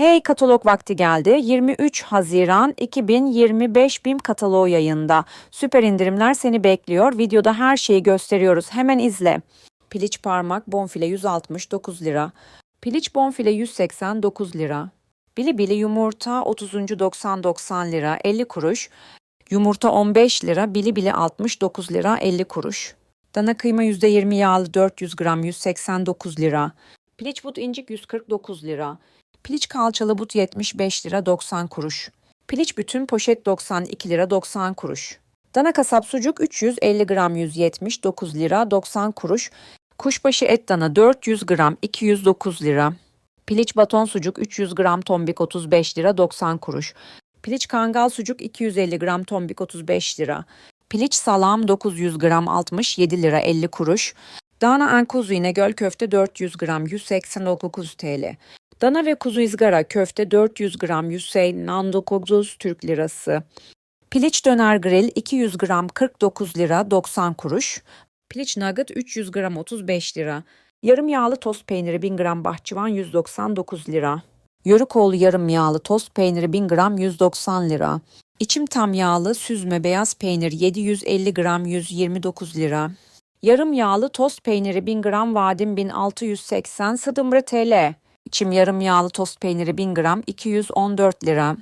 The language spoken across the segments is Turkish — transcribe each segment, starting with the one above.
Hey katalog vakti geldi. 23 Haziran 2025 BİM kataloğu yayında. Süper indirimler seni bekliyor. Videoda her şeyi gösteriyoruz. Hemen izle. Piliç parmak bonfile 169 lira. Piliç bonfile 189 lira. Bili bili yumurta 30. 90 90 lira 50 kuruş. Yumurta 15 lira, bili bili 69 lira 50 kuruş. Dana kıyma %20 yağlı 400 gram 189 lira. Piliç but incik 149 lira. Piliç kalçalı but 75 lira 90 kuruş. Piliç bütün poşet 92 lira 90 kuruş. Dana kasap sucuk 350 gram 179 lira 90 kuruş. Kuşbaşı et dana 400 gram 209 lira. Piliç baton sucuk 300 gram tombik 35 lira 90 kuruş. Piliç kangal sucuk 250 gram tombik 35 lira. Piliç salam 900 gram 67 lira 50 kuruş. Dana en kuzu İnegöl köfte 400 gram 189 TL. Dana ve kuzu izgara köfte 400 gram 189 Türk lirası. Piliç döner grill 200 gram 49 lira 90 kuruş. Piliç nugget 300 gram 35 lira. Yarım yağlı tost peyniri 1000 gram bahçıvan 199 lira. Yörükoğlu yarım yağlı tost peyniri 1000 gram 190 lira. İçim tam yağlı süzme beyaz peynir 750 gram 129 lira. Yarım yağlı tost peyniri 1000 gram vadim 1680 Sıdımrı TL. İçim yarım yağlı tost peyniri 1000 gram 214 lira.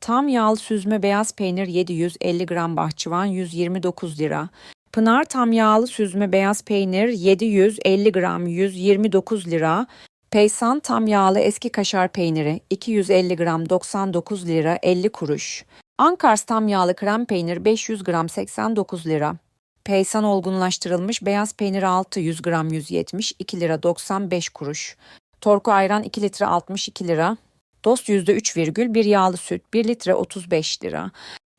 Tam yağlı süzme beyaz peynir 750 gram bahçıvan 129 lira. Pınar tam yağlı süzme beyaz peynir 750 gram 129 lira. Peysan tam yağlı eski kaşar peyniri 250 gram 99 lira 50 kuruş. Ankars tam yağlı krem peynir 500 gram 89 lira. Peysan olgunlaştırılmış beyaz peynir 6 100 gram 170 2 lira 95 kuruş. Torku ayran 2 litre 62 lira. Dost %3 virgül bir yağlı süt 1 litre 35 lira.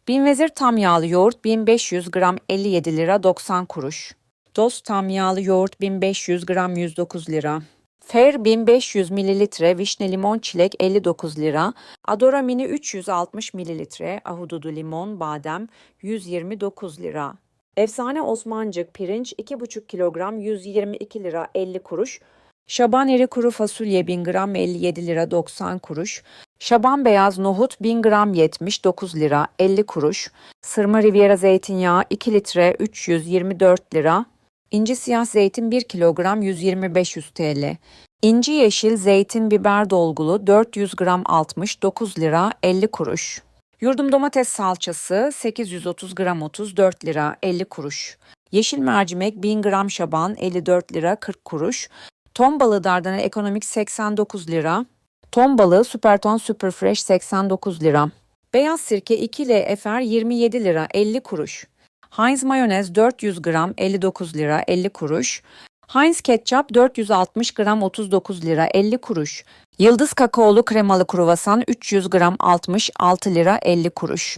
Bin vezir tam yağlı yoğurt 1500 gram 57 lira 90 kuruş. Dost tam yağlı yoğurt 1500 gram 109 lira. Fer 1500 mililitre vişne limon çilek 59 lira. Adora mini 360 mililitre ahududu limon badem 129 lira. Efsane Osmancık pirinç 2,5 kilogram 122 lira 50 kuruş. Şaban eri kuru fasulye 1000 gram 57 lira 90 kuruş. Şaban beyaz nohut 1000 gram 79 lira 50 kuruş. Sırma Riviera zeytinyağı 2 litre 324 lira. İnci siyah zeytin 1 kilogram 125 TL. İnci yeşil zeytin biber dolgulu 400 gram 69 lira 50 kuruş. Yurdum domates salçası 830 gram 34 lira 50 kuruş. Yeşil mercimek 1000 gram şaban 54 lira 40 kuruş. Ton balığı dardana ekonomik 89 lira. Ton balığı süper ton super fresh 89 lira. Beyaz sirke 2 L efer 27 lira 50 kuruş. Heinz mayonez 400 gram 59 lira 50 kuruş. Heinz ketçap 460 gram 39 lira 50 kuruş. Yıldız kakaolu kremalı kruvasan 300 gram 66 lira 50 kuruş.